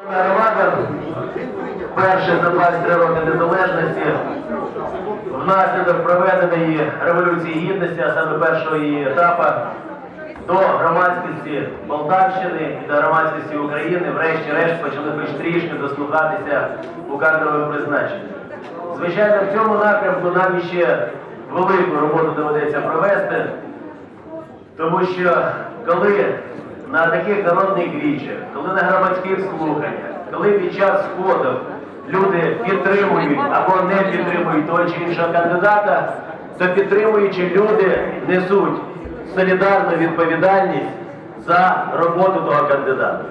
Громада вперше за 23 роки незалежності внаслідок проведеної революції гідності, а саме першого її етапу, до громадськості Полтавщини і до громадськості України врешті-решт почали хоч трішки дослухатися у кадрових призначеннях. Звичайно, в цьому напрямку нам ще велику роботу доведеться провести, тому що коли на таких народних вічах, коли на громадських слуханнях, коли під час сходів люди підтримують або не підтримують того чи іншого кандидата, то підтримуючи люди несуть солідарну відповідальність за роботу того кандидата.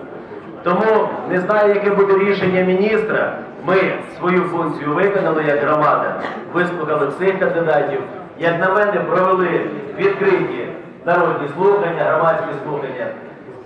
Тому не знаю, яке буде рішення міністра. Ми свою функцію виконали як громада, вислухали всіх кандидатів. Як на мене, провели відкриті народні слухання, громадські слухання.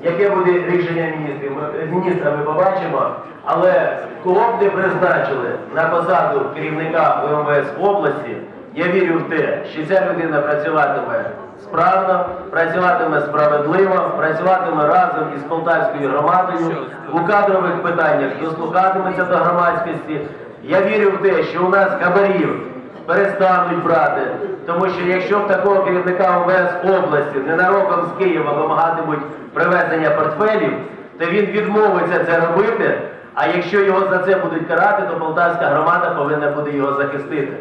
Яке буде рішення міністрів, міністра, ми побачимо. Але кого б не призначили на посаду керівника ВМВС області, я вірю в те, що ця людина працюватиме справно, працюватиме справедливо, працюватиме разом із полтавською громадою у кадрових питаннях, дослухатиметься до громадськості. Я вірю в те, що у нас хабарів перестануть брати, тому що якщо в такого керівника ОВС області ненароком з Києва вимагатимуть привезення портфелів, то він відмовиться це робити. А якщо його за це будуть карати, то полтавська громада повинна буде його захистити.